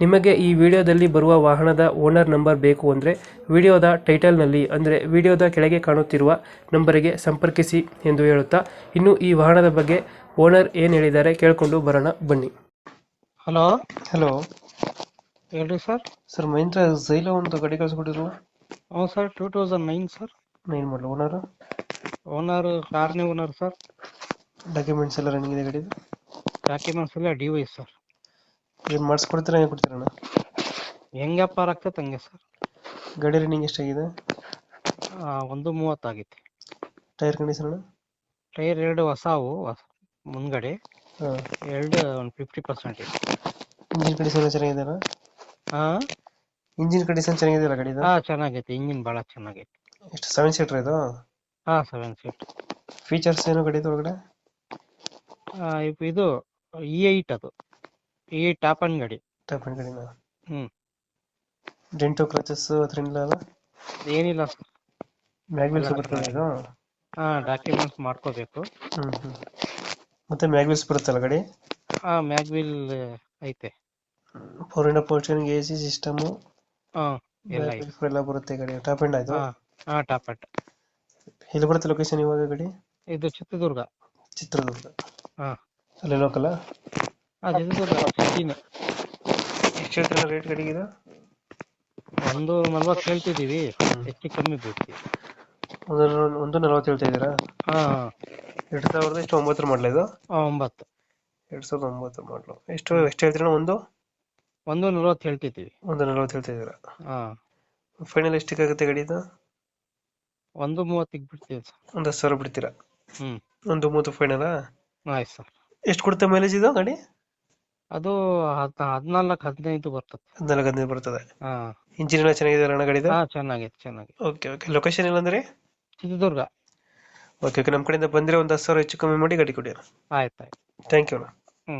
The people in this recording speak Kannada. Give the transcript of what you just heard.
ನಿಮಗೆ ಈ ವಿಡಿಯೋದಲ್ಲಿ ಬರುವ ವಾಹನದ ಓನರ್ ನಂಬರ್ ಬೇಕು ಅಂದರೆ ವಿಡಿಯೋದ ಟೈಟಲ್ನಲ್ಲಿ ಅಂದರೆ ವಿಡಿಯೋದ ಕೆಳಗೆ ಕಾಣುತ್ತಿರುವ ನಂಬರಿಗೆ ಸಂಪರ್ಕಿಸಿ ಎಂದು ಹೇಳುತ್ತಾ ಇನ್ನು ಈ ವಾಹನದ ಬಗ್ಗೆ ಓನರ್ ಏನು ಹೇಳಿದ್ದಾರೆ ಕೇಳಿಕೊಂಡು ಬರೋಣ ಬನ್ನಿ. ಹಲೋ? ಹಲೋ. ಹೇಳ್ರಿ ಸರ್. ಸರ್ ಮಹೇಂದ್ರ ಝೈಲೋ ಒಂದು ಗಾಡಿ ಕಳಿಸ್ಕೊಟ್ಟಿದ್ರು? ಹ್ಞೂ sir two thousand nine sir. Nine ಮಾಡಲು ಓನರ್? ಓನರ್ ಕಾರ್ನೇ ಓನರ್ ಸರ್. ಡಾಕ್ಯುಮೆಂಟ್ಸ್ ಎಲ್ಲ ರನ್ನಿಂಗ್ ಇದೆ ಗಾಡಿದು? ಡಾಕ್ಯುಮೆಂಟ್ಸ್ ಎಲ್ಲ ಡಿ ವೈ ಸರ್. ಏನು ಮಾಡಿಸ್ಕೊಡ್ತೀರಾ ಏನು ಕೊಡ್ತೀರಣ್ಣ ಹೆಂಗಪ್ಪ ಆಗ್ತೈತೆ ಹಂಗೆ ಸರ್? ಗಾಡಿ ರನ್ನಿಂಗ್ ಎಷ್ಟಾಗಿದೆ? ಒಂದು ಮೂವತ್ತಾಗೈತಿ ಟೈರ್ ಕಂಡೀಷನ್ ಅಣ್ಣ? ಟೈರ್ ಎರಡು ಹೊಸಾವು ಹೊಸ- ಮುಂದ್ಗಡೆ. ಹಾಂ. ಎರಡು ಒಂದು ಫಿಫ್ಟಿ ಪರ್ಸೆಂಟ್ ಇದೆ. ಇಂಜಿನ್ ಕಂಡೀಷನ್ ಚೆನ್ನಾಗಿದೆ ಅಣ್ಣ? ಹಾಂ ಇಂಜಿನ್ ಕಂಡೀಷನ್ ಚೆನ್ನಾಗಿದೆಯಲ್ಲ ಗಾಡಿ ಹಾಂ ಚೆನ್ನಾಗೈತೆ. ಇಂಜಿನ್ ಭಾಳ ಚೆನ್ನಾಗೈತೆ. ಎಷ್ಟು ಸೆವೆನ್ ಸೀಟ್ರ್ ಇದು? ಹಾಂ ಸೆವೆನ್ ಸೀಟ್ ಫೀಚರ್ಸ್ ಏನು ಗಾಡಿದು ಒಳಗಡೆ? ಇದು ಇ ಏಯ್ಟ್ ಅದು. ಟಾಪ್ ಅಂಡ್ ಗಾಡಿ. ಟಾಪ್ ಅಂಡ್ ಗಾಡಿನ? ಹ್ಮ್. ಡೆಂಟು ಕ್ರಚಸ್ ಅದ್ರಿಂದ ಅಲ್ಲ? ಏನಿಲ್ಲ. ಸರ್ ಮ್ಯಾಗ್ವಿಲ್ಸ್ ಬರ್ತದೆ ಇದು? ಹಾ ಡಾಕ್ಯುಮೆಂಟ್ಸ್ ಮಾಡ್ಕೋಬೇಕು. ಹ್ಮ್ ಮತ್ತೆ ಮ್ಯಾಗ್ವಿಲ್ಸ್ ಬರುತ್ತಲ್ಲ ಗಾಡಿ? ಹಾ ಮ್ಯಾಗ್ವಿಲ್ ಐತೆ. ಫೋರ್ ಇಂಡ ಪೋರ್ಷನ್ ಎ ಸಿ ಸಿಸ್ಟಮು ಹಾ ಎಲ್ಲ ಐತೆ. ಎಲ್ಲ ಬರುತ್ತೆ ಗಾಡಿ. ಟಾಪ್ ಎಂಡ್ ಆಯ್ತು ಹಾ ಹಾಂ ಟಾಪ್ ಅಟ್ ಎಲ್ಲಿ ಬರುತ್ತೆ ಲೊಕೇಶನ್ ಇವಾಗ ಗಾಡಿ? ಇದು ಚಿತ್ರದುರ್ಗ. ಚಿತ್ರದುರ್ಗ. ಹಾ. ಅಲ್ಲೇ ಲೋಕಲ್ ಸಿಟಿನೇ ಎಷ್ಟು ಹೇಳ್ತೀರಾ ರೇಟ್ ಒಂದು ನಲ್ವತ್ತು ಹೇಳ್ತಿದ್ದೀವಿ. ಹೆಚ್ಚು ಕಮ್ಮಿ ಒಂದು ಒಂದು ನಲವತ್ತು ಹೇಳ್ತಾ ಇದ್ದೀರಾ? ಹಾಂ. ಹಾಂ ಎರಡು ಸಾವಿರದ ಎಷ್ಟು ಒಂಬತ್ತರ ಮಾಡಲ ಇದು ಒಂಬತ್ತು. ಎರಡು ಸಾವಿರದ ಮಾಡಲು ಎಷ್ಟು ಎಷ್ಟು ಹೇಳ್ತೀರಾ ಒಂದು? ಒಂದು ನಲ್ವತ್ತು ಹೇಳ್ತಿದ್ದೀವಿ. ಒಂದು ನಲವತ್ತು ಹೇಳ್ತಾ ಇದ್ದೀರಾ? ಹಾಂ. ಫೈನಲ್ ಒಂದು ಮೂವತ್ತಿಗೆ ಬಿಡ್ತೀವಿ ಸರ್. ಒಂದು ಹತ್ತು ಸಾವಿರ ಬಿಡ್ತೀರಾ? ಹ್ಞೂ ಒಂದು ಮೂವತ್ತು ಫೈನಲಾ ಆಯ್ತು ಸರ್. ಎಷ್ಟು ಕೊಡುತ್ತೆ ಮೈಲೇಜ್ ಇದು ಗಾಡಿ? ಅದು ಹದ್ ಹದಿನಾಲ್ಕು ಹದಿನೈದು ಬರ್ತದೆ. ಹದಿನಾಲ್ಕು ಹದಿನೈದು ಬರ್ತದೆ. ಹಾಂ. ಇಂಜಿನ್ ಎಲ್ಲ ಚೆನ್ನಾಗಿದೆ ಅಣ್ಣ ಗಾಡಿದು ಹಾಂ ಚೆನ್ನಾಗಿದೆ ಚೆನ್ನಾಗೈತೆ ಓಕೆ ಓಕೆ. ಲೊಕೇಶನ್ ಇಲ್ಲಂದ್ರೆ ಚಿತ್ರದುರ್ಗ. Okay okay. ನಮ್ಮ ಕಡೆಯಿಂದ ಬಂದ್ರೆ ಒಂದು ಹತ್ತು ಸಾವಿರ ಹೆಚ್ಚು ಕಮ್ಮಿ ಮಾಡಿ ಗಾಡಿ ಕೊಡಿ ಆಯ್ತು ಆಯ್ತು. ಥ್ಯಾಂಕ್ ಯು ಅಣ್ಣ. ಹ್ಞೂ